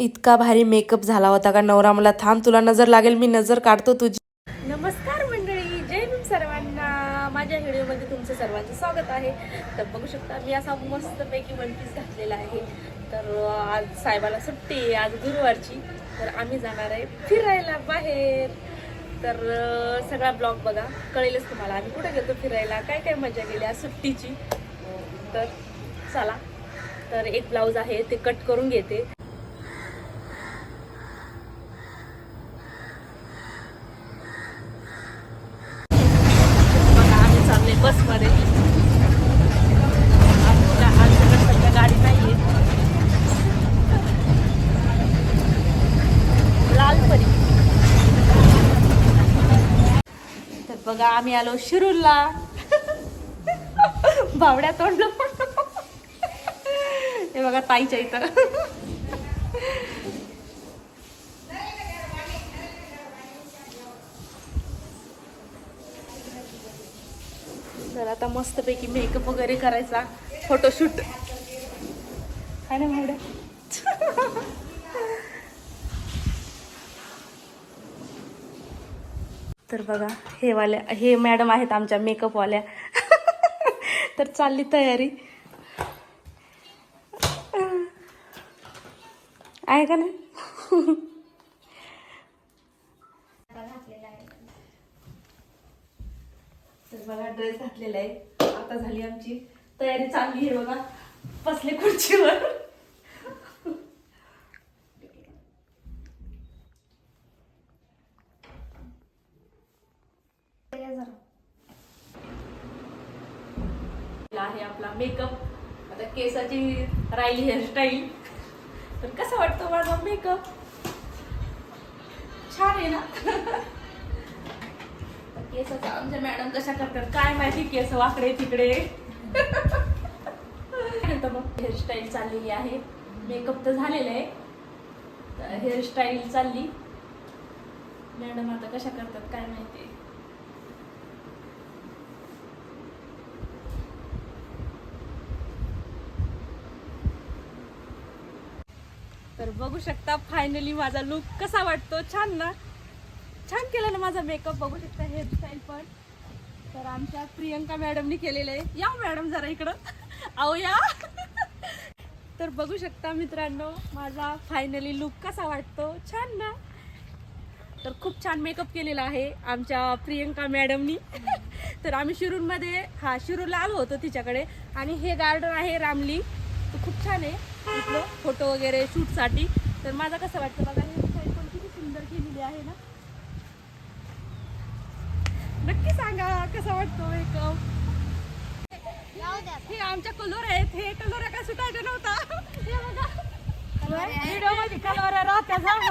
इतका भारी मेकअप झाला होता का? नवरा मला थांब तुला नजर लागेल मी नजर काढतो तुझी. नमस्कार मंडळी जय भीम सर्वांना. माझ्या व्हिडिओमध्ये तुमचं सर्वांचं स्वागत आहे. तर बघू शकता मी असा मस्तपैकी वन पीस घातलेला आहे. तर आज साहेबाला सुट्टी आहे आज गुरुवारची. तर आम्ही जाणार आहे फिरायला बाहेर. तर सगळा ब्लॉग बघा. कळेलच तुम्हाला आम्ही कुठे गेलो फिरायला? काय काय मजा केली आज सुट्टीची? तर चला. तर एक ब्लाऊज आहे ते कट करून घेते बघा आम्ही चाललोय बसमध्ये. आमच्याकडे सध्या गाडी नाहीये. लालपरी. तर बघा आम्ही आलो शिरूरला. बावड्या तोंडलं. हे बघा ताईच्या इथं. तर आता मस्तपैकी मेकअप वगैरे करायचा फोटोशूट काय ना भावड्या तर बघा हे वाल्या हे मॅडम आहेत आमच्या मेकअपवाल्या तर चालली तयारी. आहे का नाही तर बघा ड्रेस घातलेलं आहे. आता झाली आमची तयारी चांगली आहे बघा. बसले खुर्चीवर. आहे आपला मेकअप आता केसाची राहिली हेअरस्टाईल तर कसा वाटतो माझा मेकअप छान आहे ना? आमच्या मॅडम कशा करतात? काय माहिती केस वाकडे तिकडे? मग हेअरस्टाईल चाललेली आहे. मेकअप तर झालेला आहे. हेअरस्टाईल चालली. मॅडम आता कशा करतात काय माहिती? तर बघू शकता फायनली माझा लुक कसा वाटतो? छान ना? छान केला ना माझा मेकअप बघू शकता हेअरस्टाईल पण. तर आमच्या प्रियंका मॅडमनी केलेलं आहे. या हो मॅडम जरा इकडं. अहो या. तर बघू शकता मित्रांनो माझा फायनली लुक कसा वाटतो. छान ना? तर खूप छान मेकअप केलेला आहे आमच्या प्रियंका मॅडमनी तर आम्ही शिरूरमध्ये हा शिरूरला आलो होतो तिच्याकडे. आणि हे गार्डन आहे रामली. तो खूप छान आहे. फोटो वगैरे शूटसाठी तर माझा कसं वाटतं बघा हे पण किती सुंदर केलेली आहे ना. नक्की सांगा कसा वाटतो मेकअप हे आमच्या कलर आहेत हे कलर काय सुटायचं नव्हता. हे बघा. व्हिडिओमध्ये कलर राहत्या सांग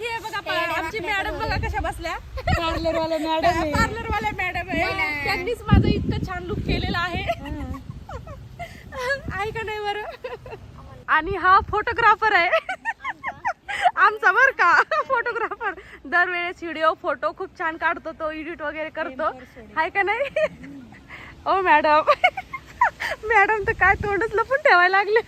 हे बघा पा- आमची मॅडम बघा कशा बसल्या. पार्लर वाल्या मॅडम पार्लर वाल्या मॅडम आहे त्यांनीच माझं इतकं छान लुक केलेलं आहे. आहे का नाही बरं? आणि हा फोटोग्राफर आहे आमचा बर का फोटोग्राफर दरवेळेस व्हिडिओ फोटो खूप छान काढतो तो एडिट वगैरे करतो. आहे का नाही? ओ मॅडम. मॅडम तर काय तोंडच लपून ठेवायला लागले